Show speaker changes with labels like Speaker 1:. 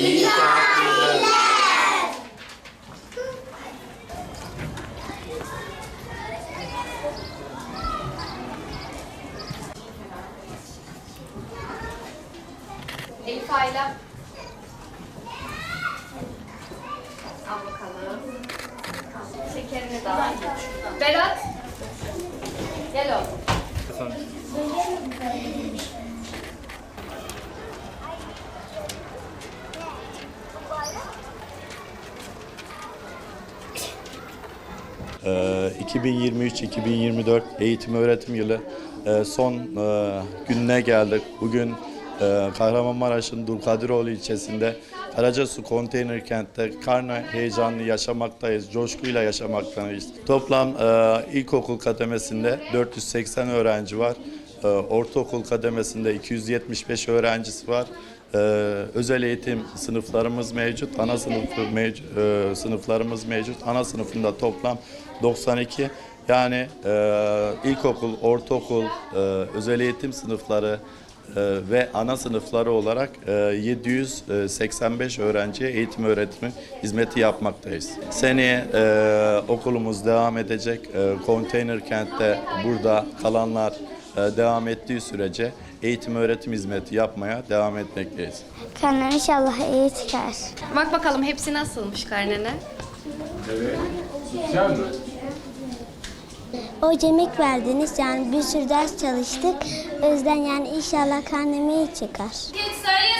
Speaker 1: İyi tatiller.
Speaker 2: Elif Ayla. Al bakalım. Şekerini de al. Berat. Gel oğlum.
Speaker 3: Ee, 2023-2024 eğitim öğretim yılı e, son e, gününe geldik. Bugün e, Kahramanmaraş'ın Dulkadiroğlu ilçesinde Karacasu Konteyner Kent'te karne heyecanını yaşamaktayız, coşkuyla yaşamaktayız. Toplam e, ilkokul kademesinde 480 öğrenci var. Ortaokul kademesinde 275 öğrencisi var. Ee, özel eğitim sınıflarımız mevcut, ana sınıfı mevcut, e, sınıflarımız mevcut. Ana sınıfında toplam 92. Yani e, ilkokul, ortaokul, e, özel eğitim sınıfları e, ve ana sınıfları olarak e, 785 öğrenciye eğitim öğretimi hizmeti yapmaktayız. Seneye e, okulumuz devam edecek. E, konteyner kentte burada kalanlar e, devam ettiği sürece eğitim öğretim hizmeti yapmaya devam etmekteyiz.
Speaker 4: Karnım inşallah iyi çıkar.
Speaker 2: Bak bakalım hepsi nasılmış karnene.
Speaker 4: O yemek verdiniz yani bir sürü ders çalıştık. O yüzden yani inşallah karnım iyi çıkar.
Speaker 2: Geç sayı